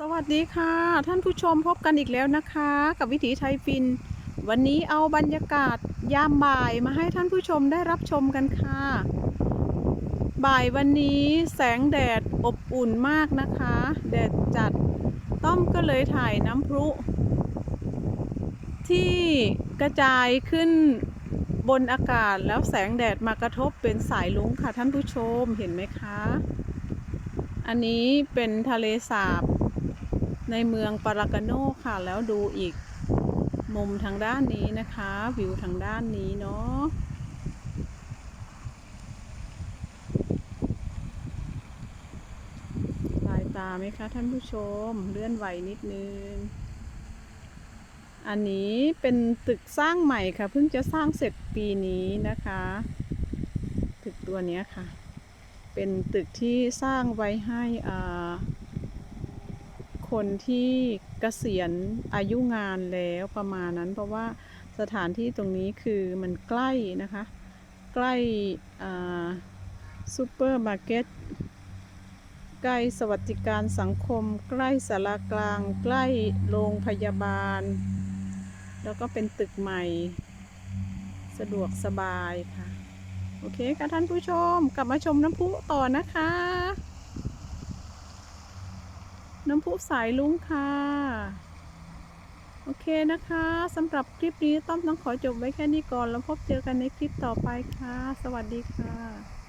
สวัสดีค่ะ ท่านผู้ชมพบกันอีกแล้วนะคะ กับวิถีไทยฟิน วันนี้เอาบรรยากาศยามบ่ายมาให้ท่านผู้ชมได้รับชมกันค่ะ บ่ายวันนี้แสงแดดอบอุ่นมากนะคะ แดดจัดต้อมก็เลยถ่ายน้ำพลุ ที่กระจายขึ้นบนอากาศแล้วแสงแดดมากระทบเป็นสายลุงค่ะท่านผู้ชมเห็นไหมคะ อันนี้เป็นทะเลสาบ ในเมืองปารากาโนค่ะ แล้วดูอีกมุมทางด้านนี้นะคะ วิวทางด้านนี้เนาะลายตาไหมคะท่านผู้ชมเลื่อนไหวนิดนึง อันนี้เป็นตึกสร้างใหม่ค่ะ เพิ่งจะสร้างเสร็จปีนี้นะคะ ตึกตัวเนี้ยค่ะ เป็นตึกที่สร้างไว้ให้อ่า คนที่เกษียณอายุงานแล้วประมาณนั้น เพราะว่าสถานที่ตรงนี้คือมันใกล้นะคะ ใกล้ซูเปอร์มาร์เก็ตใกล้สวัสดิการสังคม ใกล้สารากลาง ใกล้โรงพยาบาล แล้วก็เป็นตึกใหม่ สะดวกสบายค่ะ โอเคค่ะท่านผู้ชม กลับมาชมน้ำพุต่อนะคะ น้ำพุสายลุงค่ะ โอเคนะคะสำหรับคลิปนี้ต้อมต้องขอจบไว้แค่นี้ก่อน แล้วพบเจอกันในคลิปต่อไปค่ะ สวัสดีค่ะ